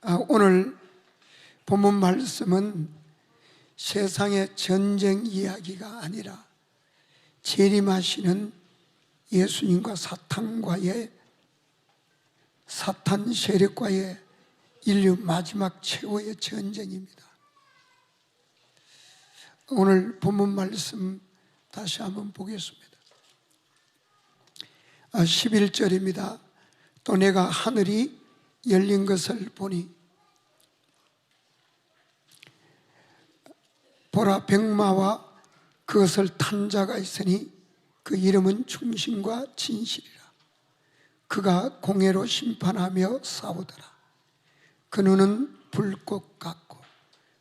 아, 오늘 본문 말씀은 세상의 전쟁 이야기가 아니라 재림하시는 예수님과 사탄과의 사탄 세력과의 인류 마지막 최후의 전쟁입니다. 오늘 본문 말씀 다시 한번 보겠습니다. 11절입니다. 또 내가 하늘이 열린 것을 보니 보라 백마와 그것을 탄 자가 있으니 그 이름은 충신과 진실이라. 그가 공회로 심판하며 싸우더라. 그 눈은 불꽃 같고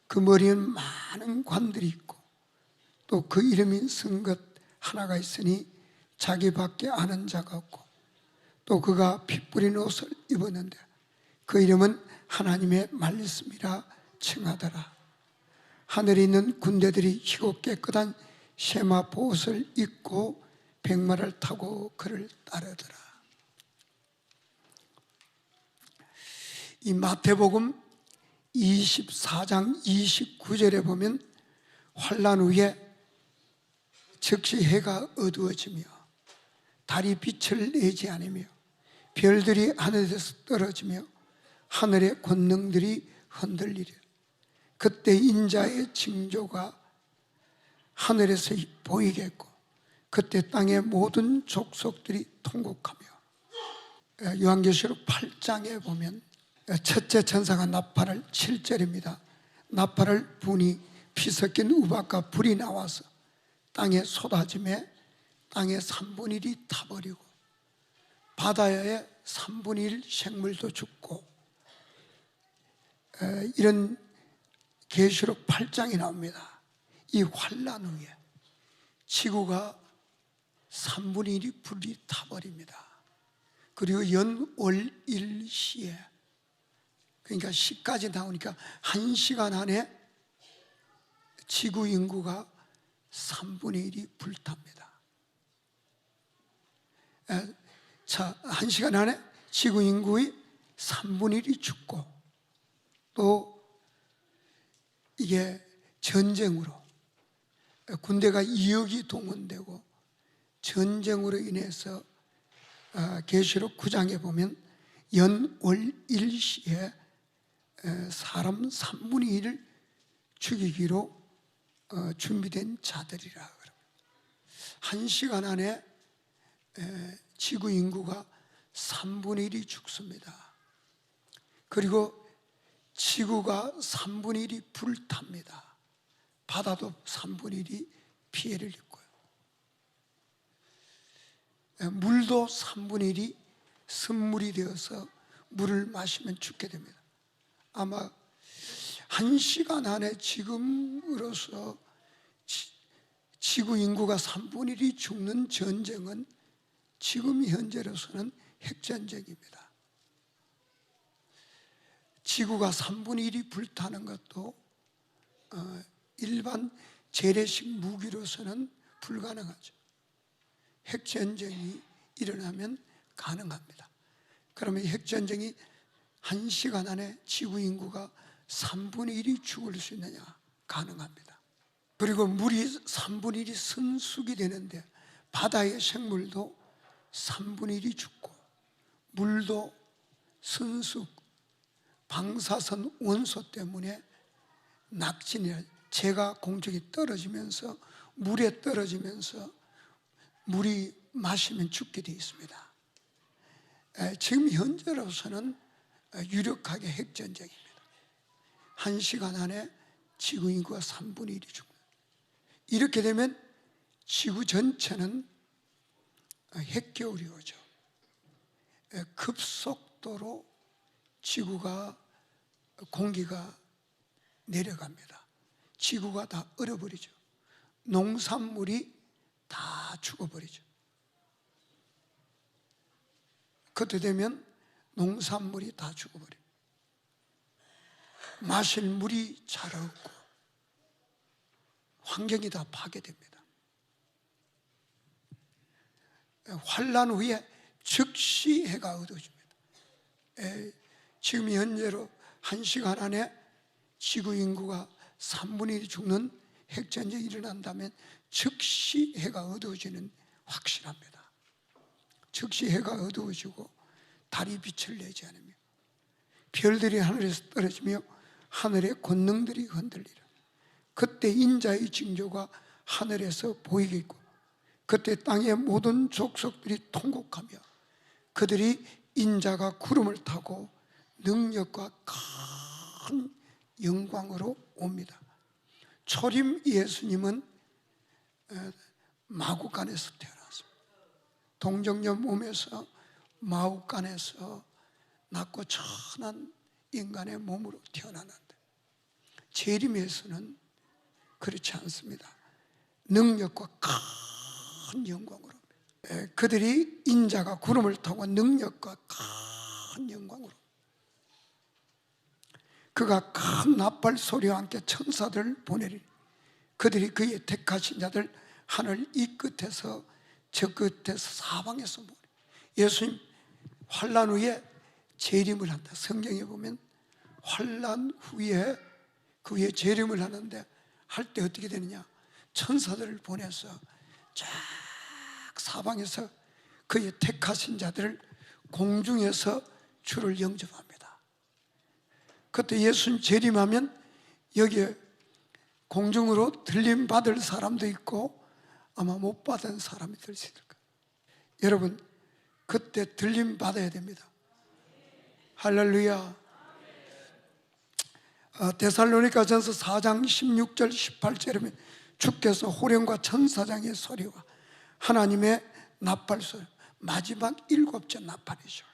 그 머리엔 많은 관들이 있고 또 그 이름이 쓴것 하나가 있으니 자기밖에 아는 자가 없고 또 그가 피 뿌린 옷을 입었는데 그 이름은 하나님의 말씀이라 칭하더라. 하늘에 있는 군대들이 희고 깨끗한 세마포 옷을 입고 백마를 타고 그를 따르더라. 이 마태복음 24장 29절에 보면 환란 후에 즉시 해가 어두워지며 달이 빛을 내지 않으며 별들이 하늘에서 떨어지며 하늘의 권능들이 흔들리려 그때 인자의 징조가 하늘에서 보이겠고 그때 땅의 모든 족속들이 통곡하며 요한계시록 8장에 보면 첫째 천사가 나팔을 7절입니다. 나팔을 분이 피 섞인 우박과 불이 나와서 땅에 쏟아짐에 땅의 3분의 1이 타버리고 바다의 3분의 1 생물도 죽고 에, 이런 계시록 8장이 나옵니다. 이 환란 후에 지구가 3분의 1이 불이 타버립니다. 그리고 연월 일시에 그러니까 시까지 나오니까 한 시간 안에 지구 인구가 3분의 1이 불탑니다. 에, 자, 한 시간 안에 지구 인구의 3분의 1이 죽고 또 이게 전쟁으로 군대가 2억이 동원되고 전쟁으로 인해서 아, 계시록 9장에 보면 연월 일시에 사람 3분의 1을 죽이기로 어, 준비된 자들이라 한 시간 안에 지구 인구가 3분의 1이 죽습니다. 그리고 지구가 3분의 1이 불탑니다. 바다도 3분의 1이 피해를 입고요. 물도 3분의 1이 선물이 되어서 물을 마시면 죽게 됩니다. 아마 한 시간 안에 지금으로서 지 구 인구가 3분의 1이 죽는 전쟁은 지금 현재로서는 핵전쟁입니다. 지구가 3분의 1이 불타는 것도 어, 일반 재래식 무기로서는 불가능하죠. 핵전쟁이 일어나면 가능합니다. 그러면 핵전쟁이 한 시간 안에 지구 인구가 3분의 1이 죽을 수 있느냐? 가능합니다. 그리고 물이 3분의 1이 선숙이 되는데 바다의 생물도 3분의 1이 죽고 물도 선숙, 방사선 원소 때문에 낙진이나 재가 공중에 떨어지면서 물에 떨어지면서 물이 마시면 죽게 되어 있습니다. 지금 현재로서는 유력하게 핵전쟁입니다. 한 시간 안에 지구 인구가 3분의 1이 죽는 이렇게 되면 지구 전체는 핵겨울이 오죠. 급속도로 지구가 공기가 내려갑니다. 지구가 다 얼어버리죠. 농산물이 다 죽어버리죠. 그때 되면 농산물이 다 죽어버려요. 마실 물이 잘 없고 환경이 다 파괴됩니다. 환란 후에 즉시 해가 어두워집니다. 에, 지금 현재로 한 시간 안에 지구 인구가 3분의 1이 죽는 핵전쟁이 일어난다면 즉시 해가 어두워지는 확실합니다. 즉시 해가 어두워지고 달이 빛을 내지 않으며 별들이 하늘에서 떨어지며 하늘의 권능들이 흔들리라. 그때 인자의 징조가 하늘에서 보이겠고 그때 땅의 모든 족속들이 통곡하며 그들이 인자가 구름을 타고 능력과 큰 영광으로 옵니다. 초림 예수님은 에, 마구간에서 태어났습니다. 동정녀 몸에서 마구간에서 낮고 천한 인간의 몸으로 태어났는데 재림에서는 그렇지 않습니다. 능력과 큰 영광으로 에, 그들이 인자가 구름을 타고 능력과 큰 영광으로 그가 큰 나팔 소리와 함께 천사들을 보내리. 그들이 그의 택하신 자들 하늘 이 끝에서 저 끝에서 사방에서 보내 예수님 환란 후에 재림을 한다. 성경에 보면 환란 후에 그 위에 재림을 하는데 할 때 어떻게 되느냐? 천사들을 보내서 쫙 사방에서 그의 택하신 자들을 공중에서 주를 영접합니다. 그때 예수님 재림하면 여기에 공중으로 들림 받을 사람도 있고 아마 못 받은 사람이 될 수 있을 거예요. 여러분 그때 들림 받아야 됩니다. 할렐루야. 어, 데살로니가 전서 4장 16절 18절에 주께서 호령과 천사장의 소리와 하나님의 나팔 소리 마지막 일곱째 나팔이죠.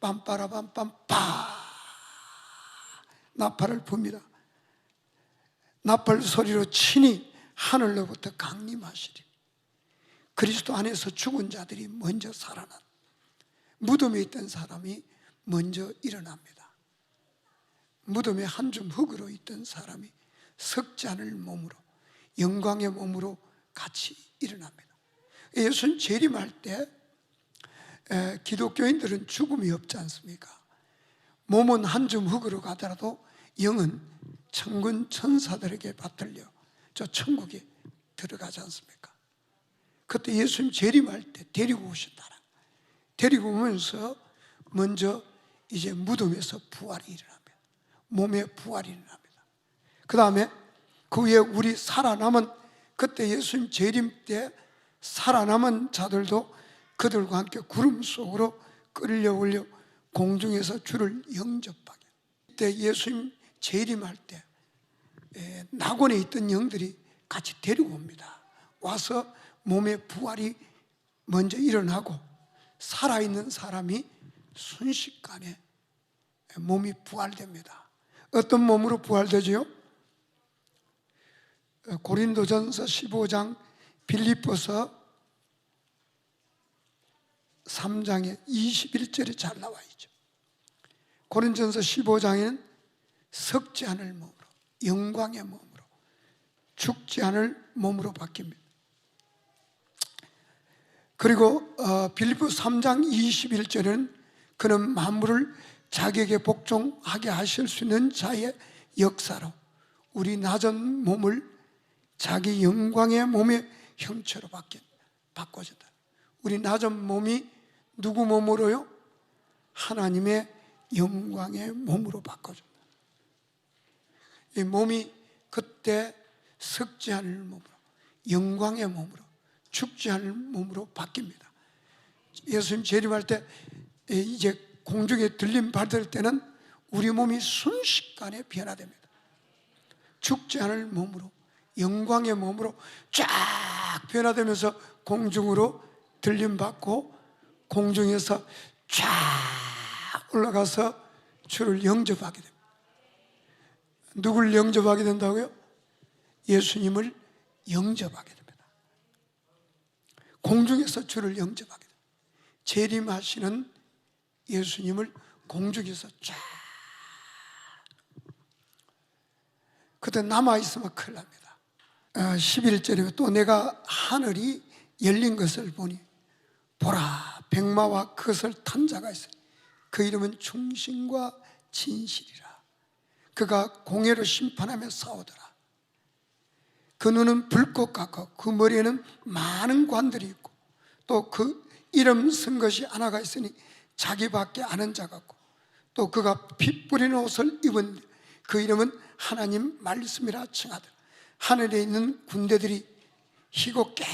빰빠라빰빰빠 나팔을 붑니다. 나팔 소리로 친히 하늘로부터 강림하시리. 그리스도 안에서 죽은 자들이 먼저 살아난 무덤에 있던 사람이 먼저 일어납니다. 무덤에 한 줌 흙으로 있던 사람이 석지 않을 몸으로 영광의 몸으로 같이 일어납니다. 예수님 재림할 때 에, 기독교인들은 죽음이 없지 않습니까? 몸은 한 줌 흙으로 가더라도 영은 천군 천사들에게 받들려 저 천국에 들어가지 않습니까? 그때 예수님 재림할 때 데리고 오신다라. 데리고 오면서 먼저 이제 무덤에서 부활이 일어납니다. 몸에 부활이 일어납니다. 그 다음에 그 위에 우리 살아남은 그때 예수님 재림 때 살아남은 자들도 그들과 함께 구름 속으로 끌려 올려 공중에서 주를 영접하게. 그때 예수님 재림할 때 에, 낙원에 있던 영들이 같이 데리고 옵니다. 와서 몸에 부활이 먼저 일어나고 살아있는 사람이 순식간에 몸이 부활됩니다. 어떤 몸으로 부활되지요? 고린도전서 15장 빌립보서 3장에 21절에 잘 나와 있죠. 고린전서 15장에는 석지 않을 몸으로 영광의 몸으로 죽지 않을 몸으로 바뀝니다. 그리고 어, 빌립보 3장 21절에는 그는 만물을 자기에게 복종하게 하실 수 있는 자의 역사로 우리 낮은 몸을 자기 영광의 몸의 형체로 바뀐 바꿔준다. 우리 낮은 몸이 누구 몸으로요? 하나님의 영광의 몸으로 바꿔준다. 이 몸이 그때 석지 않을 몸으로, 영광의 몸으로, 죽지 않을 몸으로 바뀝니다. 예수님 재림할 때 이제 공중에 들림 받을 때는 우리 몸이 순식간에 변화됩니다. 죽지 않을 몸으로, 영광의 몸으로 쫙 변화되면서 공중으로 들림 받고 공중에서 쫙 올라가서 주를 영접하게 됩니다. 누굴 영접하게 된다고요? 예수님을 영접하게 됩니다. 공중에서 주를 영접하게 됩니다. 재림하시는 예수님을 공중에서 쫙 그때 남아있으면 큰일 납니다. 11절에 또 내가 하늘이 열린 것을 보니 보라 백마와 그것을 탄 자가 있으니 그 이름은 충신과 진실이라 그가 공회로 심판하며 싸우더라. 그 눈은 불꽃 같고 그 머리에는 많은 관들이 있고 또 그 이름 쓴 것이 하나가 있으니 자기밖에 아는 자 같고 또 그가 피 뿌리는 옷을 입은 그 이름은 하나님 말씀이라 칭하더라. 하늘에 있는 군대들이 희고 깨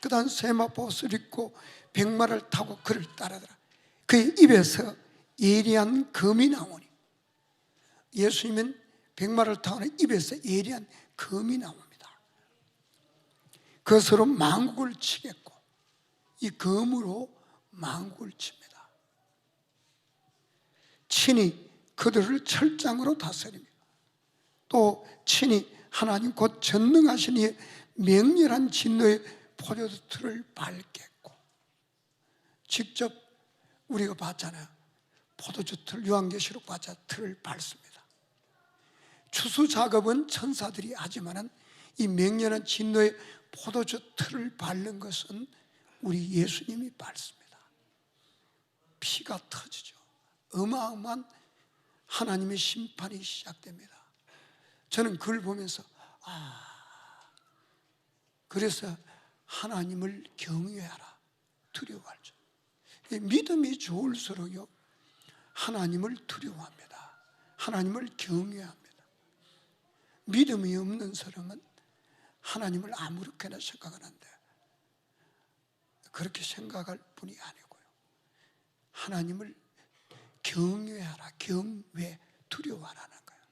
끗한 세마포 옷을 입고 백마를 타고 그를 따르더라. 그의 입에서 예리한 금이 나오니 예수님은 백마를 타고는 입에서 예리한 금이 나옵니다. 그것으로 망국을 치겠고 이 검으로 망국을 칩니다. 친히 그들을 철장으로 다스리며 또 친히 하나님 곧 전능하신 이의 맹렬한 진노의 포도주 틀을 밟겠고 직접 우리가 봤잖아요. 포도주 틀 요한계시록 봤자 틀을 밟습니다. 추수 작업은 천사들이 하지만은 이 맹렬한 진노의 포도주 틀을 밟는 것은 우리 예수님이 밟습니다. 피가 터지죠. 어마어마한 하나님의 심판이 시작됩니다. 저는 그걸 보면서 아 그래서 하나님을 경외하라 두려워하죠. 이 믿음이 좋을수록요 하나님을 두려워합니다. 하나님을 경외합니다. 믿음이 없는 사람은 하나님을 아무렇게나 생각하는데 그렇게 생각할 분이 아니고요. 하나님을 경외하라, 경외, 두려워하라는 거예요.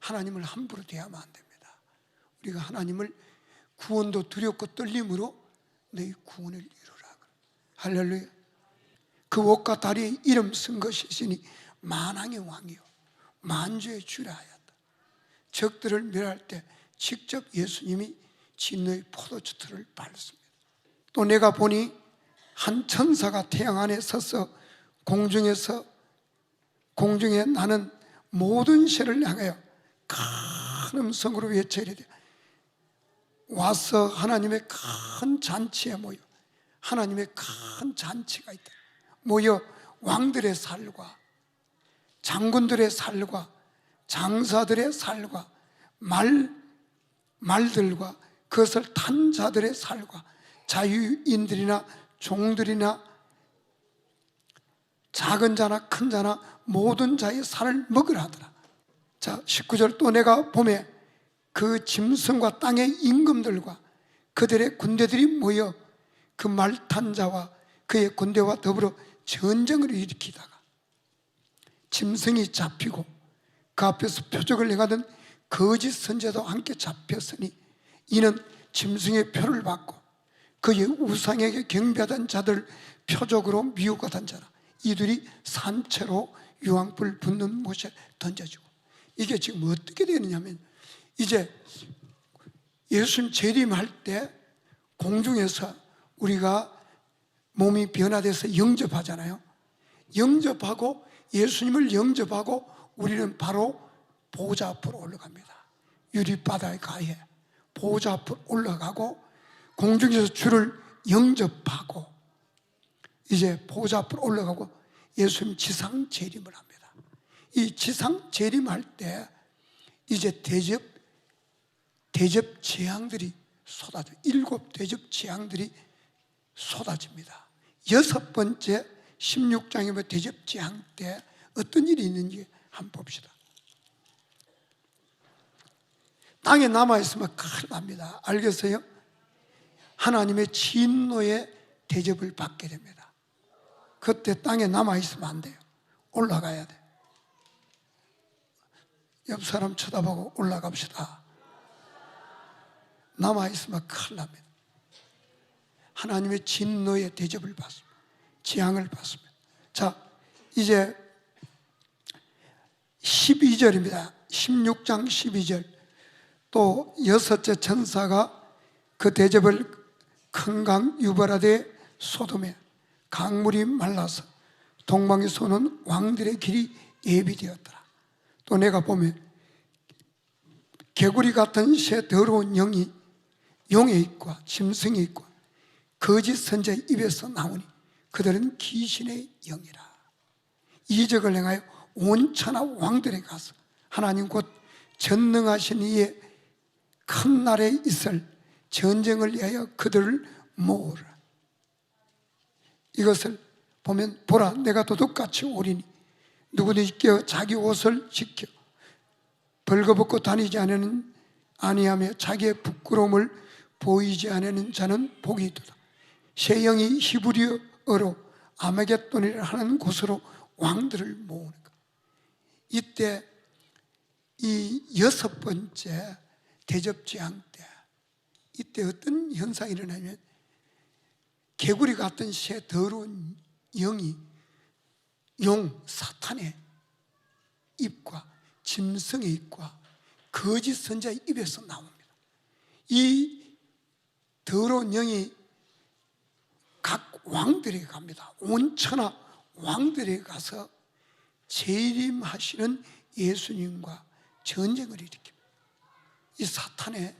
하나님을 함부로 대하면 안 됩니다. 우리가 하나님을 구원도 두렵고 떨림으로 너희 구원을 이루라. 할렐루야. 그 옷과 다리에 이름 쓴 것이 있으니 만왕의 왕이요 만주의 주라 하였다. 적들을 멸할 때 직접 예수님이 진노의 포도주 틀을 밟습니다. 또 내가 보니 한 천사가 태양 안에 서서 공중에서 공중에 나는 모든 새를 향하여 큰 음성으로 외쳐 이르되 와서 하나님의 큰 잔치에 모여 하나님의 큰 잔치가 있다. 모여 왕들의 살과 장군들의 살과 장사들의 살과 말 말들과 그것을 탄 자들의 살과 자유인들이나 종들이나 작은 자나 큰 자나 모든 자의 살을 먹으라 하더라. 자, 19절 또 내가 봄에 그 짐승과 땅의 임금들과 그들의 군대들이 모여 그 말탄 자와 그의 군대와 더불어 전쟁을 일으키다가 짐승이 잡히고 그 앞에서 표적을 행하던 거짓 선제도 함께 잡혔으니 이는 짐승의 표를 받고 그의 우상에게 경배하던 자들 표적으로 미혹하던 자라. 이들이 산채로 유황불 붙는 못에 던져지고 이게 지금 어떻게 되느냐 면 이제 예수님 재림할 때 공중에서 우리가 몸이 변화돼서 영접하잖아요. 영접하고 예수님을 영접하고 우리는 바로 보좌 앞으로 올라갑니다. 유리바다에 가해 보좌 앞으로 올라가고 공중에서 주를 영접하고 이제 보좌 앞으로 올라가고 예수님 지상 재림을 합니다. 이 지상 재림할 때 이제 대접 대접 재앙들이 쏟아져 일곱 대접 재앙들이 쏟아집니다. 여섯 번째 16장의 대접 재앙 때 어떤 일이 있는지 한번 봅시다. 땅에 남아있으면 큰일 납니다. 알겠어요? 하나님의 진노의 대접을 받게 됩니다. 그때 땅에 남아있으면 안 돼요. 올라가야 돼. 옆 사람 쳐다보고 올라갑시다. 남아있으면 큰일 납니다. 하나님의 진노의 대접을 받습니다. 재앙을 받습니다. 자, 이제 12절입니다. 16장 12절. 또 여섯째 천사가 그 대접을 큰 강 유바라데 소돔에 강물이 말라서 동방의 소는 왕들의 길이 예비되었더라. 또 내가 보면 개구리 같은 새 더러운 영이 용에 있고 짐승이 있고 거짓 선자 입에서 나오니 그들은 귀신의 영이라. 이적을 행하여 온 천하 왕들에 가서 하나님 곧 전능하신 이의 큰 날에 있을 전쟁을 위하여 그들을 모으라. 이것을 보면 보라 내가 도둑같이 오리니 누구든지 깨어 자기 옷을 지켜 벌거벗고 다니지 않는 아니하며 자기의 부끄러움을 보이지 않는 자는 복이 있도다. 새 영이 히브리어로 아메겟돈이라 하는 곳으로 왕들을 모으는 것. 이때 이 여섯 번째 대접지향 때 이때 어떤 현상이 일어나면 개구리 같은 새 더러운 영이 용 사탄의 입과 짐승의 입과 거짓 선자의 입에서 나옵니다. 이 더러운 영이 각 왕들에게 갑니다. 온 천하 왕들에게 가서 재림하시는 예수님과 전쟁을 일으킵니다. 이 사탄의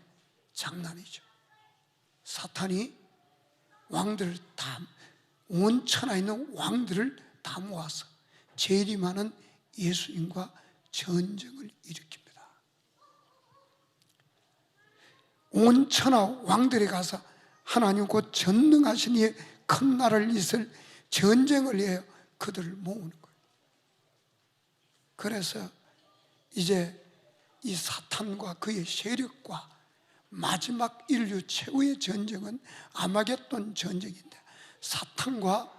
장난이죠. 사탄이 왕들을 다 온 천하에 있는 왕들을 다 모아서 재림하는 예수님과 전쟁을 일으킵니다. 온 천하 왕들이 가서 하나님 곧 전능하신 이의 큰 나라를 있을 전쟁을 위하여 그들을 모으는 거예요. 그래서 이제 이 사탄과 그의 세력과 마지막 인류 최후의 전쟁은 아마겟돈 전쟁인데 사탄과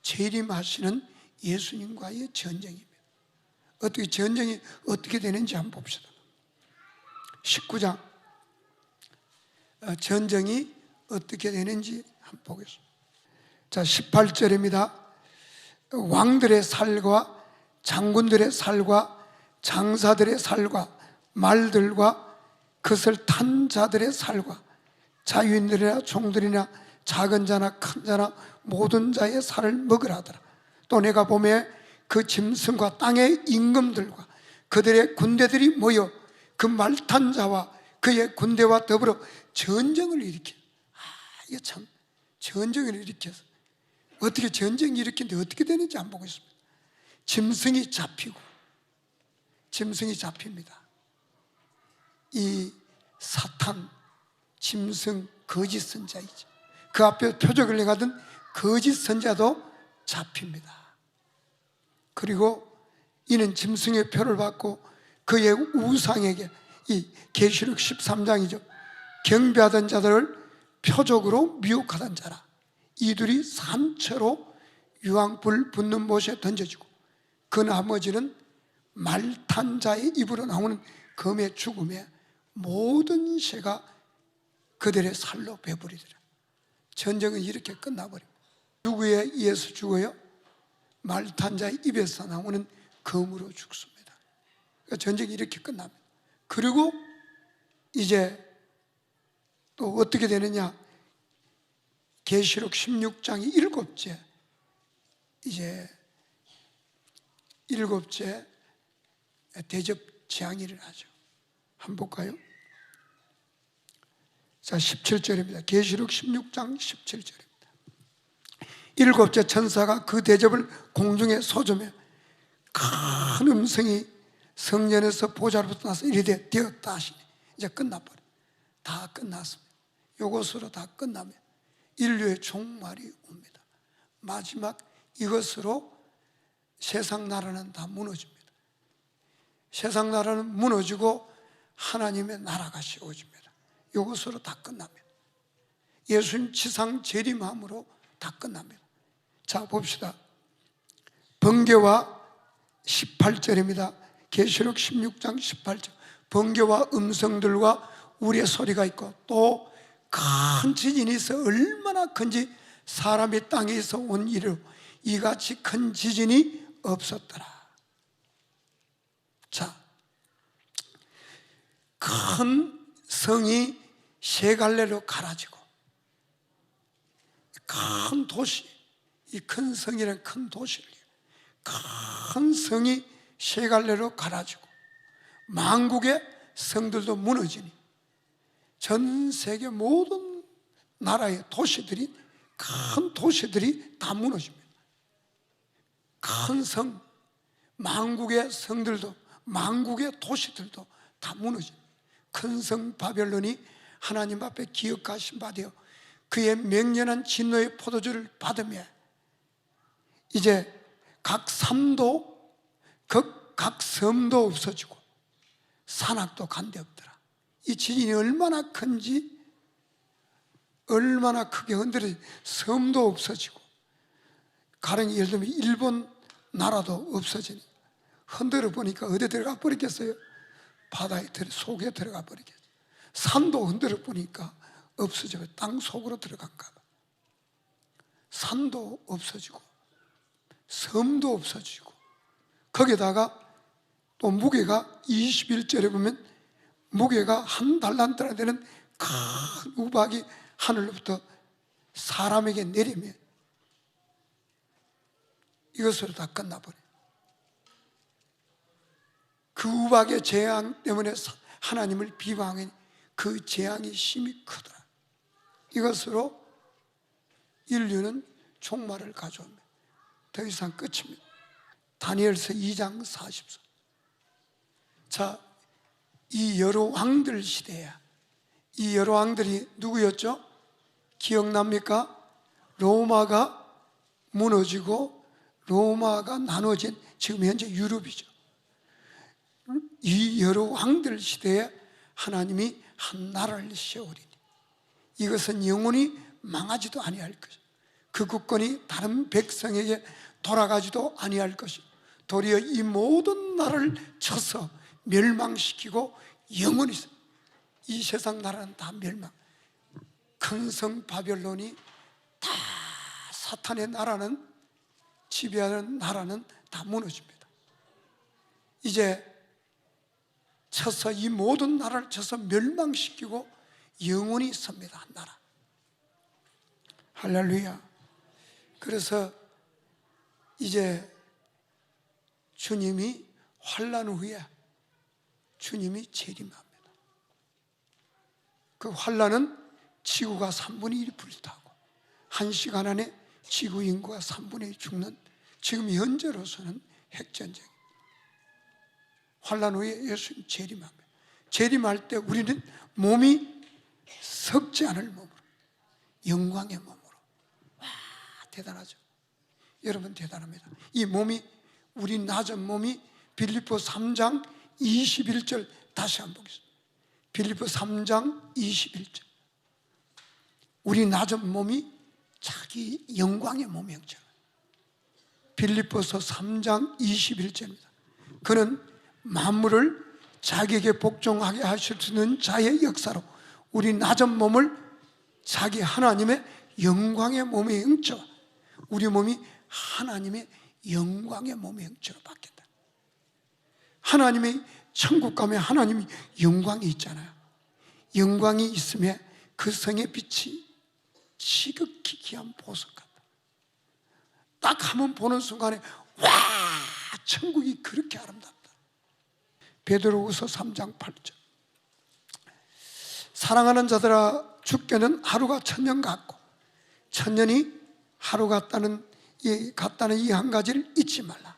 재림하시는 예수님과의 전쟁입니다. 어떻게 전쟁이 어떻게 되는지 한번 봅시다. 19장 어, 전쟁이 어떻게 되는지 한번 보겠습니다. 자, 18절입니다. 왕들의 살과 장군들의 살과 장사들의 살과 말들과 그것을 탄 자들의 살과 자유인들이나 종들이나 작은 자나 큰 자나 모든 자의 살을 먹으라 하더라. 또 내가 보매 그 짐승과 땅의 임금들과 그들의 군대들이 모여 그 말탄 자와 그의 군대와 더불어 전쟁을 일으켜. 아, 이게 참 전쟁을 일으켜서 어떻게 전쟁 일으키는데 어떻게 되는지 안 보고 있습니다. 짐승이 잡히고 짐승이 잡힙니다. 이 사탄, 짐승, 거짓 선자이죠. 그 앞에 표적을 내가던 거짓 선자도 잡힙니다. 그리고 이는 짐승의 표를 받고 그의 우상에게 이 계시록 13장이죠. 경배하던 자들을 표적으로 미혹하던 자라. 이들이 산채로 유황불 붙는 못에 던져지고 그 나머지는 말탄 자의 입으로 나오는 검의 죽음에 모든 새가 그들의 살로 배부리더라. 전쟁은 이렇게 끝나버립니다. 누구의 의해서 죽어요? 말탄 자의 입에서 나오는 검으로 죽습니다. 그러니까 전쟁이 이렇게 끝납니다. 그리고 이제 또 어떻게 되느냐? 계시록 16장이 일곱째 이제 일곱째 대접 재앙이 일어나죠. 한번 볼까요? 자, 17절입니다. 계시록 16장 17절입니다. 일곱째 천사가 그 대접을 공중에 쏟으며 큰 음성이 성전에서 보좌로부터 나서 이리되 되었다 하시니 이제 끝나버려. 다 끝났습니다. 이것으로 다 끝나면 인류의 종말이 옵니다. 마지막 이것으로 세상 나라는 다 무너집니다. 세상 나라는 무너지고 하나님의 나라가 세워집니다. 이것으로 다 끝납니다. 예수님 지상 재림함으로 다 끝납니다. 자, 봅시다. 번개와 18절입니다. 계시록 16장 18절. 번개와 음성들과 우리의 소리가 있고 또 큰 지진이 있어 얼마나 큰지 사람이 땅에서 온 이로 이같이 큰 지진이 없었더라. 자, 큰 성이 세 갈래로 갈아지고 큰 도시, 이 큰 성이란 큰 도시를 큰 성이 세 갈래로 갈아지고 만국의 성들도 무너지니 전 세계 모든 나라의 도시들이 큰 도시들이 다 무너집니다. 큰 성, 만국의 성들도 망국의 도시들도 다 무너져. 큰성 바벨론이 하나님 앞에 기억하신 바 되어 그의 맹렬한 진노의 포도주를 받으며 이제 각 삶도 각, 각 섬도 없어지고 산악도 간데 없더라. 이 지진이 얼마나 큰지 얼마나 크게 흔들어 섬도 없어지고 가령 예를 들면 일본 나라도 없어지니 흔들어 보니까 어디 들어가 버리겠어요? 바다에 들어 속에 들어가 버리겠어요. 산도 흔들어 보니까 없어져 땅 속으로 들어간가 봐. 산도 없어지고 섬도 없어지고 거기다가 또 무게가 21절에 보면 무게가 한 달란트나 되는 큰 우박이 하늘로부터 사람에게 내리면 이것으로 다 끝나버려. 그 우박의 재앙 때문에 사- 하나님을 비방하니 그 재앙이 심히 크더라. 이것으로 인류는 종말을 가져옵니다. 더 이상 끝입니다. 다니엘서 2장 40절. 자, 이 여러 왕들 시대야. 이 여러 왕들이 누구였죠? 기억납니까? 로마가 무너지고 로마가 나눠진 지금 현재 유럽이죠. 이 여러 왕들 시대에 하나님이 한 나라를 세우리니 이것은 영원히 망하지도 아니할 것이요. 그 국권이 다른 백성에게 돌아가지도 아니할 것이요. 도리어 이 모든 나라를 쳐서 멸망시키고 영원히 이 세상 나라는 다 멸망. 큰성 바벨론이 다 사탄의 나라는 지배하는 나라는 다 무너집니다. 이제 쳐서 이 모든 나라를 쳐서 멸망시키고 영원히 섭니다. 한 나라. 할렐루야. 그래서 이제 주님이 환란 후에 주님이 재림합니다. 그 환란은 지구가 3분의 1이 불타고 한 시간 안에 지구 인구가 3분의 1 죽는 지금 현재로서는 핵전쟁. 환란 후에 예수님 재림합니다. 재림할 때 우리는 몸이 썩지 않을 몸으로 영광의 몸으로 와 대단하죠. 여러분 대단합니다. 이 몸이 우리 낮은 몸이 빌립보 3장 21절 다시 한번 보겠습니다. 빌립보 3장 21절. 우리 낮은 몸이 자기 영광의 몸의 형체가. 빌립보서 3장 21절입니다. 그는 만물을 자기에게 복종하게 하실 수 있는 자의 역사로 우리 낮은 몸을 자기 하나님의 영광의 몸의 형체, 우리 몸이 하나님의 영광의 몸의 형체로 바뀐다. 하나님의 천국 가면 하나님이 영광이 있잖아요. 영광이 있으면 그 성의 빛이 지극히 귀한 보석 같다. 딱 한번 보는 순간에 와 천국이 그렇게 아름답다. 베드로후서 3장 8절. 사랑하는 자들아 주께는 하루가 천년 같고 천년이 하루 같다는 이 같다는 이 한 가지를 잊지 말라.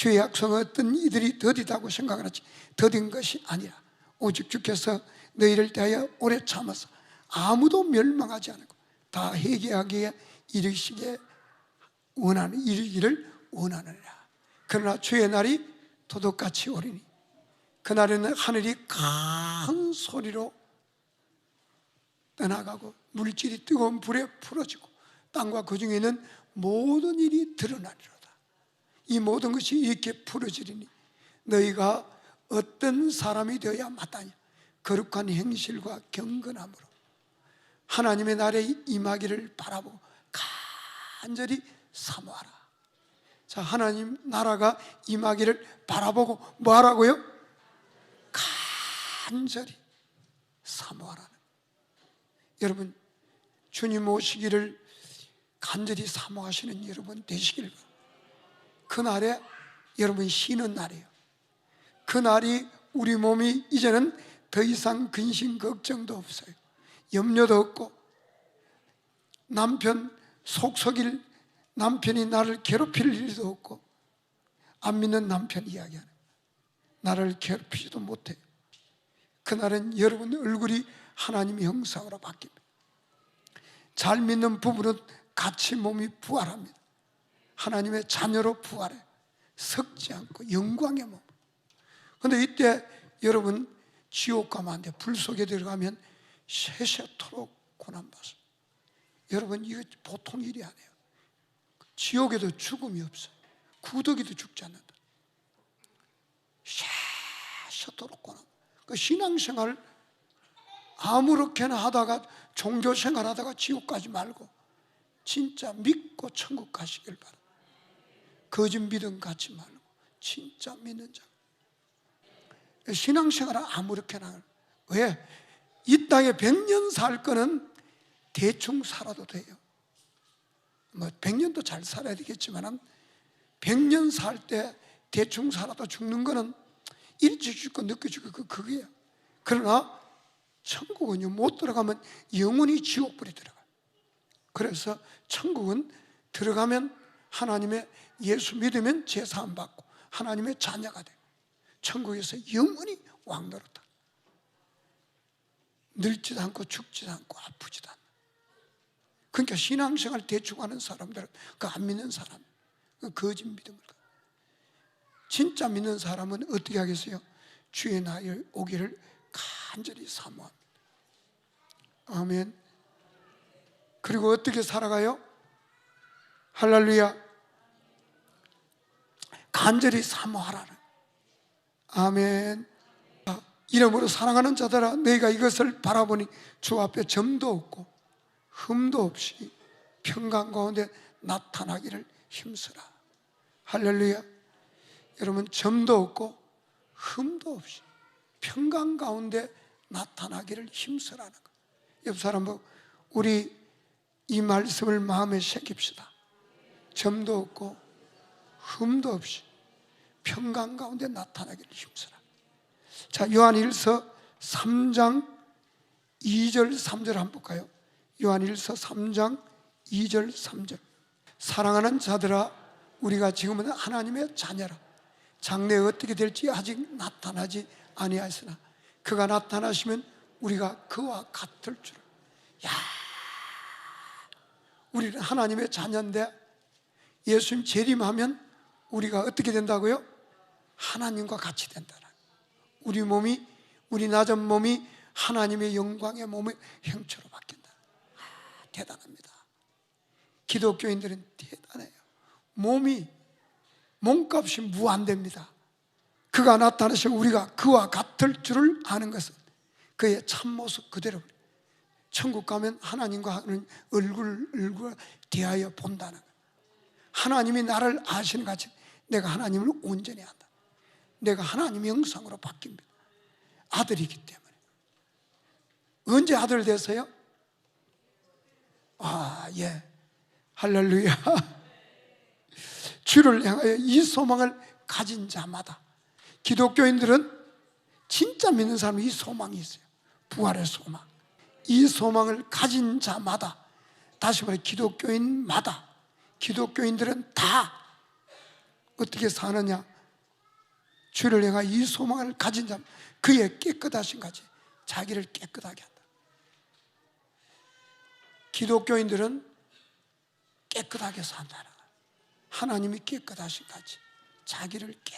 주의 약속은 어떤 이들이 더디다고 생각하지 더딘 것이 아니라 오직 주께서 너희를 대하여 오래 참아서 아무도 멸망하지 않고 다 회개하기에 이르시게 원하는 이르기를 원하느니라. 그러나 주의 날이 도둑같이 오리니 그날에는 하늘이 큰 소리로 떠나가고 물질이 뜨거운 불에 풀어지고 땅과 그 중에 있는 모든 일이 드러나리로다. 이 모든 것이 이렇게 풀어지리니 너희가 어떤 사람이 되어야 마땅히 거룩한 행실과 경건함으로 하나님의 날에 임하기를 바라보고 간절히 사모하라. 자, 하나님 나라가 임하기를 바라보고 뭐 하라고요? 간절히 사모하라는. 여러분, 주님 오시기를 간절히 사모하시는 여러분 되시길 바랍니다. 그날에 여러분 쉬는 날이에요. 그날이 우리 몸이 이제는 더 이상 근심 걱정도 없어요. 염려도 없고 남편 속속일 남편이 나를 괴롭힐 일도 없고 안 믿는 남편 이야기하는 나를 괴롭히지도 못해요. 그날은 여러분 얼굴이 하나님의 형상으로 바뀝니다. 잘 믿는 부부는 같이 몸이 부활합니다. 하나님의 자녀로 부활해 썩지 않고 영광의 몸. 근데 이때 여러분 지옥 가면 안 돼. 불 속에 들어가면 세세토록 고난받아. 여러분 이거 보통 일이 아니에요. 지옥에도 죽음이 없어요. 구더기도 죽지 않는다. 세세토록 고난. 그 신앙생활 아무렇게나 하다가 종교생활 하다가 지옥 가지 말고 진짜 믿고 천국 가시길 바랍니다. 거짓 믿음 갖지 말고 진짜 믿는 자. 신앙생활을 아무렇게나 왜? 이 땅에 100년 살 거는 대충 살아도 돼요. 뭐 100년도 잘 살아야 되겠지만 100년 살 때 대충 살아도 죽는 거는 일찍 죽고 늦게 죽고 그 그게요. 그러나 천국은요 못 들어가면 영원히 지옥불이 들어가요. 그래서 천국은 들어가면 하나님의 예수 믿으면 제사함 받고 하나님의 자녀가 돼. 천국에서 영원히 왕노릇다. 늙지도 않고 죽지도 않고 아프지도 않아. 그러니까 신앙생활 대충 하는 사람들은 그 안 믿는 사람, 그 거짓 믿음을 가. 진짜 믿는 사람은 어떻게 하겠어요? 주의 나의 오기를 간절히 사모합니다. 아멘. 그리고 어떻게 살아가요? 할렐루야. 간절히 사모하라는. 아멘. 아, 이름으로 사랑하는 자들아, 너희가 이것을 바라보니 주 앞에 점도 없고 흠도 없이 평강 가운데 나타나기를 힘쓰라. 할렐루야. 여러분 점도 없고 흠도 없이 평강 가운데 나타나기를 힘쓰라는 거. 옆 사람 보 우리 이 말씀을 마음에 새깁시다. 점도 없고 흠도 없이 평강 가운데 나타나기를 힘쓰라. 자, 요한일서 3장 2절 3절 한번 볼까요? 요한일서 3장 2절 3절. 사랑하는 자들아 우리가 지금은 하나님의 자녀라. 장래 어떻게 될지 아직 나타나지 아니하였으나 그가 나타나시면 우리가 그와 같을 줄. 야, 우리는 하나님의 자녀인데 예수님 재림하면 우리가 어떻게 된다고요? 하나님과 같이 된다. 우리 몸이 우리 낮은 몸이 하나님의 영광의 몸의 형체로 바뀐다. 아, 대단합니다. 기독교인들은 대단해요. 몸이 몸값이 무한됩니다. 그가 나타나시면 우리가 그와 같을 줄을 아는 것은 그의 참모습 그대로 천국 가면 하나님과 하는 얼굴 얼굴 대하여 본다는 것. 하나님이 나를 아시는 같이 내가 하나님을 온전히 한다. 내가 하나님의 형상으로 바뀝니다. 아들이기 때문에. 언제 아들 됐어요? 아, 예. 할렐루야. 주를 향하여 이 소망을 가진 자마다 기독교인들은 진짜 믿는 사람이 이 소망이 있어요. 부활의 소망. 이 소망을 가진 자마다 다시 말해 기독교인마다 기독교인들은 다 어떻게 사느냐? 주를 향하 이 소망을 가진 자 그의 깨끗하신 가지 자기를 깨끗하게 한다. 기독교인들은 깨끗하게 산다는. 하나님이 깨끗하신 가지 자기를 깨